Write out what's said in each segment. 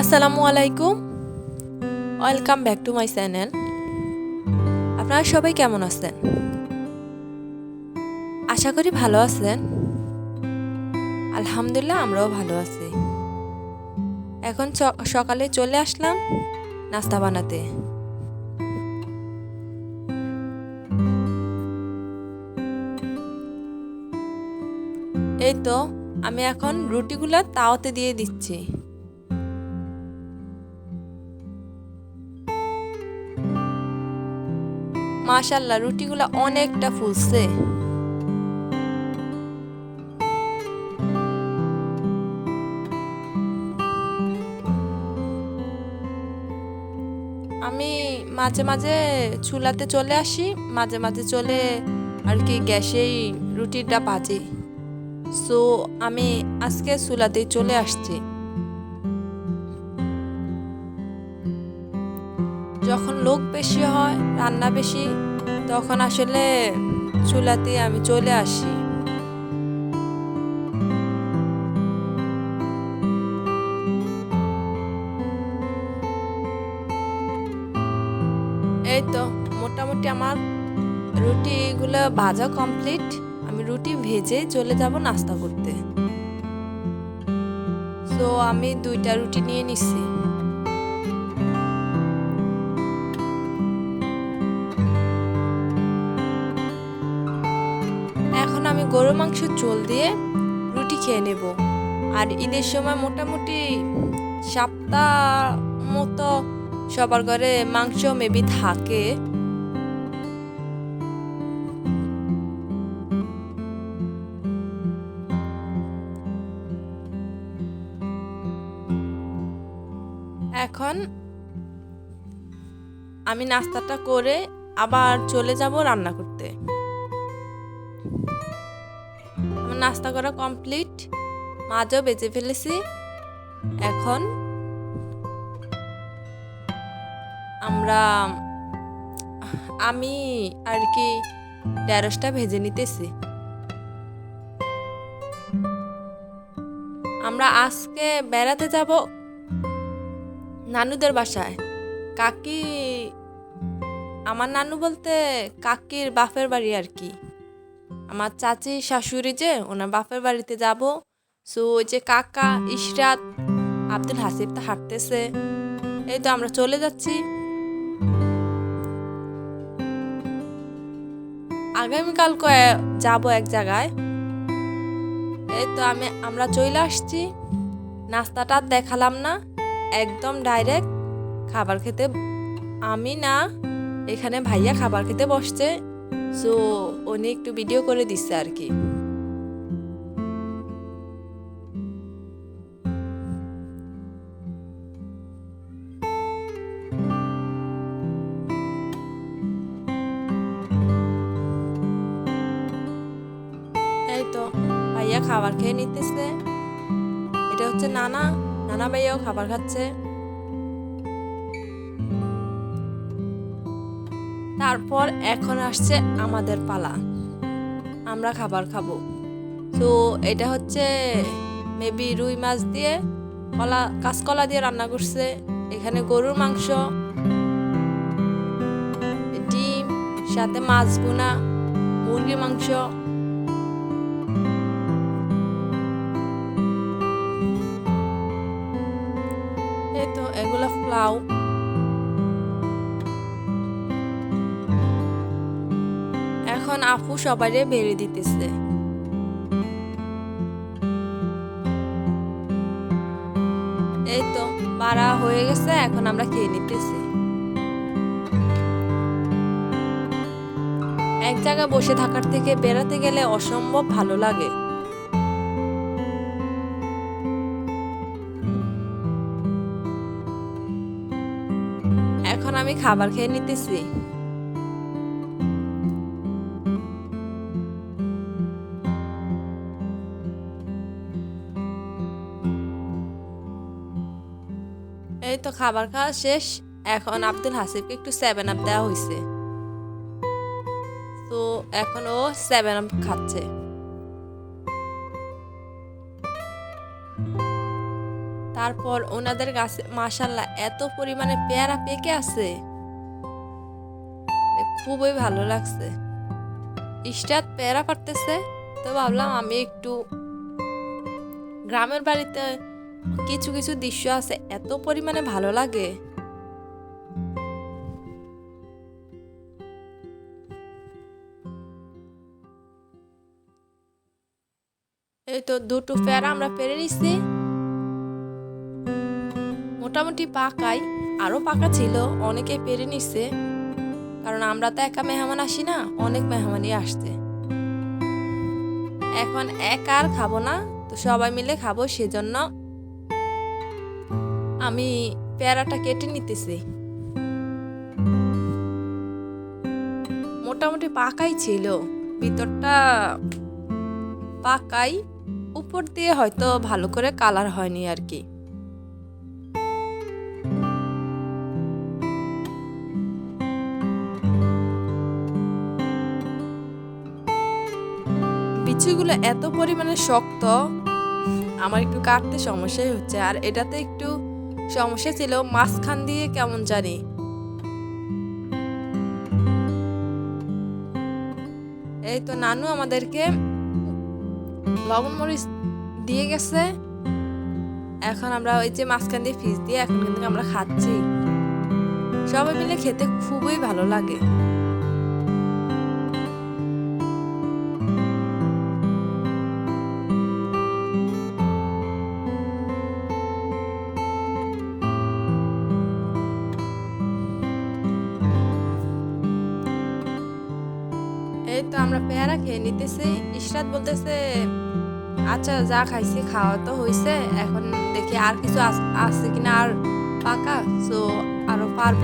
আসসালামু আলাইকুম। Welcome back to my channel আপনারা সবাই কেমন আছেন? আশা করি ভালো আছেন। আলহামদুলিল্লাহ, আমরাও ভালো আছি। এখন সকালে চলে আসলাম নাস্তা বানাতে। এই তো, আমি এখন রুটিগুলো তাওতে দিয়ে দিচ্ছি। মাশাল্লাহ রুটিগুলো অনেকটা ফুলছে। আমি মাঝে মাঝে চুলাতে চলে আসি, মাঝে মাঝে চলে আর কি গ্যাসেই রুটিটা ভাজি সো আমি আজকে চুলাতেই চলে আসছি। যখন লোক বেশি হয়, রান্না বেশি, তখন আসলে চুলাতে আমি চলে আসি। এই তো মোটামুটি আমার রুটিগুলো ভাজা কমপ্লিট। আমি রুটি ভেজে চলে যাব নাস্তা করতে। তো আমি দুইটা রুটি নিয়ে নিচ্ছি গরু মাংস চোল দিয়ে রুটি খেয়ে নেব। আর ঈদের সময় মোটামুটি সপ্তাহ মতো সবার ঘরে মাংস মেবি থাকে। এখন আমি নাস্তাটা করে আবার চলে যাব রান্না করতে। নাস্তা করা কমপ্লিট মাছও বেজে ফেলেছি। এখন আমরা, আমি আর কি ঢেঁড়সটা ভেজে নিতেছি। আমরা আজকে বেড়াতে যাব নানুদের বাসায়। কাকি, আমার নানু বলতে কাকির বাপের বাড়ি আর কি। আমার চাচি, শাশুড়ি যে, ওনার বাপের বাড়িতে যাব। সো ওই যে কাকা, ইশরাত, আব্দুল হাসিব তো হাঁটতেছে। এই তো আমরা চলে যাচ্ছি। আগামীকাল যাব এক জায়গায়। এই তো আমি, আমরা চলে আসছি। নাস্তাটা দেখালাম না। একদম ডাইরেক্ট খাবার খেতে, আমি না, এখানে ভাইয়া খাবার খেতে বসছে। সো উনি একটু ভিডিও করে দিচ্ছে আর কি ভাইয়া খাবার খেয়ে নিতেছে। এটা হচ্ছে নানা। নানা ভাইয়াও খাবার খাচ্ছে। তারপর এখন আসছে আমাদের পালা। আমরা খাবার খাব। তো এটা হচ্ছে মেবি রুই মাছ দিয়ে, কলা, কাঁচকলা দিয়ে রান্না করছে। এখানে গরুর মাংস, ডিম, সাথে মাছ বোনা মুরগির মাংস। এই তো এগুলো পোলাও। আপু সবাইরে বেড়ে দিতেছে। এই তো বাড়া হয়ে গেছে, এখন আমরা খেয়ে নিতেছি। এক জায়গায় বসে থাকার থেকে বেড়াতে গেলে অসম্ভব ভালো লাগে। এখন আমি খাবার খেয়ে নিতেছি। এই তো খাবার খাওয়া শেষ। এখন আব্দুল হাসিবকে একটু সেভেন আপ দেওয়া হয়েছে তো এখন ও সেভেন আপ খাচ্ছে। তারপর ওনাদের গাছে মাসাল্লাহ এত পরিমাণে পেয়ারা পেকে আছে। খুবই ভালো লাগছে। ইস্টাত পেয়ারা পারতেছে তো ভাবলাম আমি একটু গ্রামের বাড়িতে কিছু কিছু দৃশ্য আছে, এত পরিমাণে ভালো লাগে। এই তো দুটো পেয়ারা আমরা পেরে নিচ্ছি মোটামুটি পাকাই, আরও পাকা ছিল, অনেকে পেরে নিচ্ছে কারণ আমরা তো একা মেহমান আসি না, অনেক মেহমানই আসছে। এখন একা আর খাব না, তো সবাই মিলে খাব সেজন্য। আমি পেয়ারাটা কেটে নিতেছি। মোটামুটি পাকাই ছিল। ভিতরটা পাকাই, উপর দিয়ে হয়তো ভালো করে কালার হয়নি আর কি। বিচিগুলো এত পরিমাণে শক্ত, আমার একটু কাটতে সমস্যাই হচ্ছে। আর এটাতে একটু সমস্যা ছিল মাঝখান দিয়ে কেমন জানি। এই তো নানু আমাদেরকে লবণ মরিচ দিয়ে গেছে। এখন আমরা ওই যে মাঝখান দিয়ে ফিস দিয়ে এখন কিন্তু আমরা খাচ্ছি। সবাই মিলে খেতে খুবই ভালো লাগে। আমরা পেয়ারা খেয়ে নিতেছি। ইশরাত বলতেছে আচ্ছা যা খাইছি, খাওয়া তো হয়েছে এখন দেখি আর কিছু আছে কিনা আর পাকা, সো আরও পারব।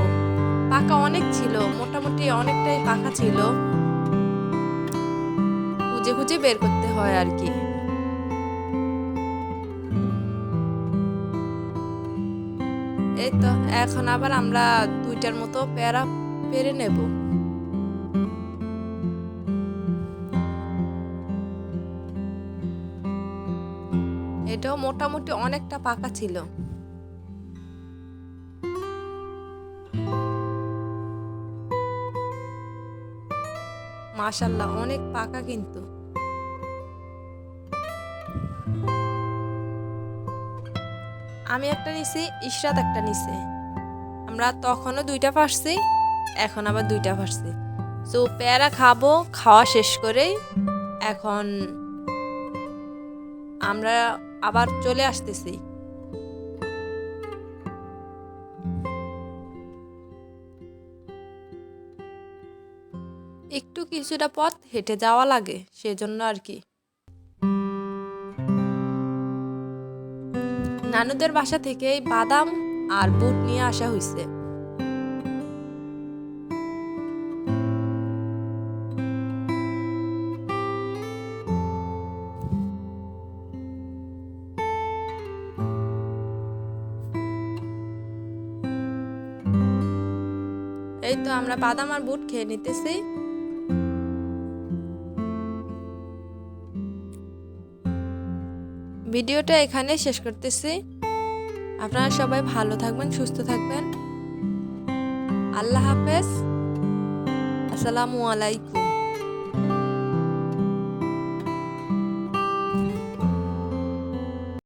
পাকা অনেক ছিল, মোটামুটি অনেকটাই পাকা ছিল। খুঁজে খুঁজে বের করতে হয় আর কি। এই তো, এখন আবার আমরা দুইটার মতো পেয়ারা পেরে নেব। এটাও মোটামুটি অনেকটা পাকা ছিল। মাশাল্লাহ অনেক পাকা কিন্তু। আমি একটা নিছি, ইশরাত একটা নিছে। আমরা তখনও দুইটা পারছি এখন আবার দুইটা পারছি তো পেয়ারা খাব, খাওয়া শেষ করেই এখন আমরা আবার চলে আসতেছি। একটু কিছুটা পথ হেঁটে যাওয়া লাগে, সেজন্য আর কি। নানুদের বাসা থেকে বাদাম আর বুট নিয়ে আসা হয়েছে তো আমরা বাদাম আর বুট খেয়ে নিতেছি। ভিডিওটা এখানে শেষ করতেছি। আপনারা সবাই ভালো থাকবেন, সুস্থ থাকবেন। আল্লাহ হাফেজ। আসসালামু আলাইকুম।